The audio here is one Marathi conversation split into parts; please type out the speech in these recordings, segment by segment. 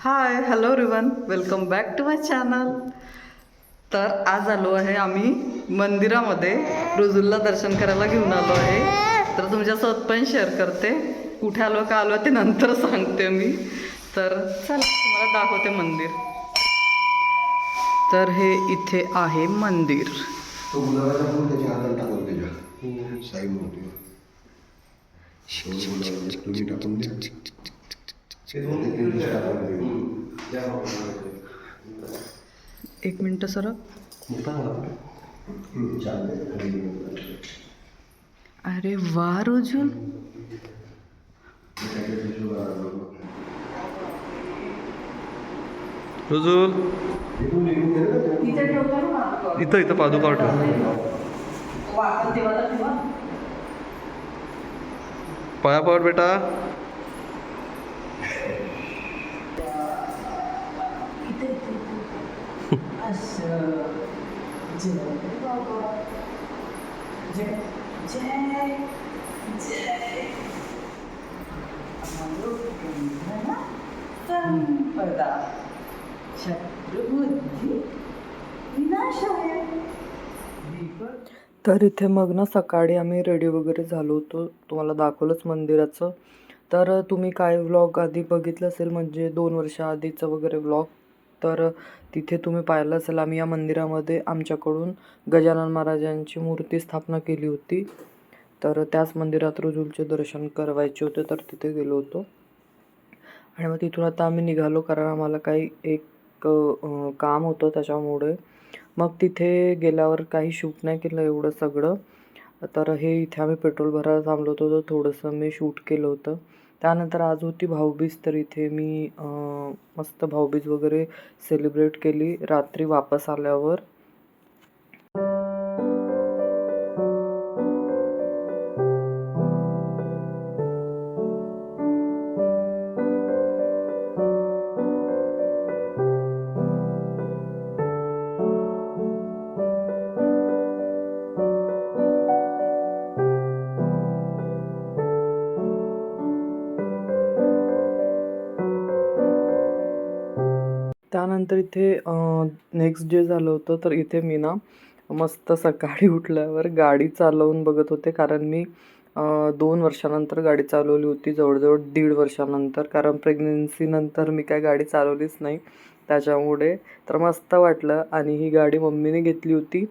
High hello रिवन welcome back to my channel तर आज आलो आहे आम्ही मंदिरामध्ये. रुजुलला दर्शन करायला घेऊन आलो आहे. तर तुमच्यासोबत पण शेअर करते. कुठे आलो का आलो ते नंतर सांगते मी. तर चला तुम्हाला दाखवते मंदिर. तर हे इथे आहे मंदिर. तो तुम्ही टाकून द्या. एक मिनटं सर. अरे वा रुजुल रुजुल इथून निघून गेलं ना ते. इथं इथं पादुका ठेव पाया पड बेटा। संपदा तर इथे मग ना सकाळी आम्ही रेडी वगैरे झालो होतो. तुम्हाला दाखवलंच मंदिराचं. तर तुम्ही काय व्लॉग आधी बघितलं असेल म्हणजे दोन वर्षाआधीचं वगैरे व्लॉग तर तिथे तुम्ही पाहिलं असेल आम्ही या मंदिरामध्ये आमच्याकडून गजानन महाराजांची मूर्ती स्थापना केली होती. तर त्याच मंदिरात रुजुलचे दर्शन करवायचे होते तर तिथे गेलो होतो. आणि मग तिथून आता आम्ही निघालो कारण आम्हाला काही एक काम होतं त्याच्यामुळे. मग तिथे गेल्यावर काही शूट नाही केलं एवढं सगळं. तर हे इथे आम्ही पेट्रोल भरायला थांबलो होतो तर थोडंसं मी शूट केलं होतं. त्यानंतर आज होती भाऊबीज तर इथे मी मस्त भाऊबीज वगैरे सेलिब्रेट केली. रात्री वापस आल्यावर त्यानंतर इथे नेक्स्ट डे झालं होतं तर इथे मी ना मस्त सकाळी उठल्यावर गाडी चालवून बघत होते. कारण मी दोन वर्षानंतर गाडी चालवली होती जवळजवळ दीड वर्षानंतर. कारण प्रेग्नन्सीनंतर मी काय गाडी चालवलीच नाही. त्याच्यामुळे तर मस्त वाटलं. आणि ही गाडी मम्मीने घेतली होती.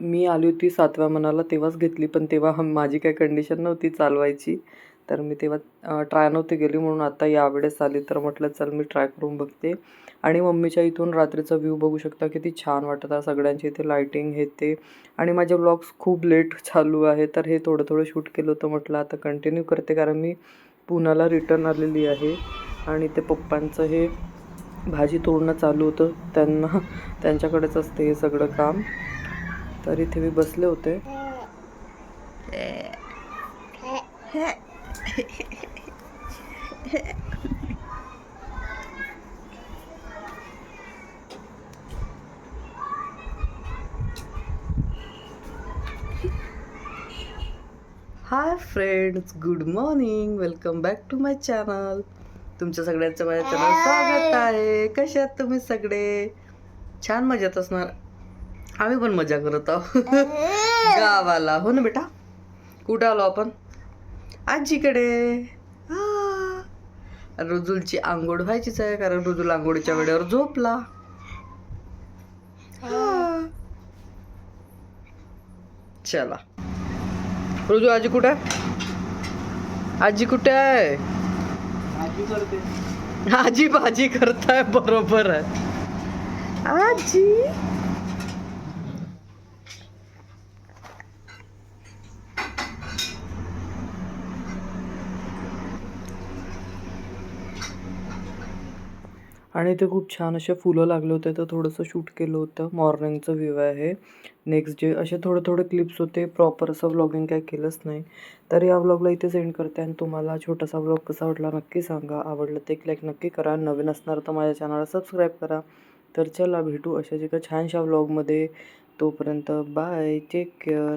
मी आली होती सातव्या मनाला तेव्हाच घेतली. पण तेव्हा माझी काही कंडिशन नव्हती चालवायची. तर मी तेव्हा ट्राय नव्हती गेली म्हणून आता यावेळेस आली. तर म्हटलं चल मी ट्राय करून बघते. आणि मम्मीच्या इथून रात्रीचा व्ह्यू बघू शकता किती छान वाटत आहे. सगळ्यांची इथे लाईटिंग हे ते. आणि माझे व्लॉग्स खूप लेट चालू आहे तर हे थोडं थोडं शूट केलं होतं. म्हटलं आता कंटिन्यू करते कारण मी पुण्याला रिटर्न आलेली आहे. आणि ते पप्पांचं हे भाजी तोडणं चालू होतं. त्यांना त्यांच्याकडेच असते हे सगळं काम. तर इथे मी बसले होते. Hi friends good morning. Welcome back to my channel. तुमच्या सगळ्यांचं माझ्या चॅनल स्वागत आहे. आहात तुम्ही सगळे? छान मजेत असणार. आम्ही पण मजा करत आहोत. गावाला. हो ना बेटा? कुठं आलो आपण? आजीकडे. हा. रुजुलची आंघोळ व्हायचीच आहे कारण रुजुल आंघोळीच्या वेळेवर झोपला. हा. चला. रुजू आजी कुठे? आहे आजी कुठे आहे? आजी भाजी करताय बरोबर आहे. आजी. आणि ते खूप छान असे फुलं लागले होते. तर थोडंसं शूट केलं होतं. मॉर्निंगचं व्ह्यू आहे. नेक्स्ट डे असे थोडे थोडे क्लिप्स होते. प्रॉपर असं व्लॉगिंग काय केलंच नाही. तर या व्लॉगला इथे सेंड करते आणि तुम्हाला छोटासा व्लॉग कसा वाटला नक्की सांगा. आवडलं ते एक लाईक नक्की करा. नवीन असणार तर माझ्या चॅनलला सबस्क्राईब करा. तर चला भेटू अशाच एका छानशा व्लॉगमध्ये तोपर्यंत बाय टेक केअर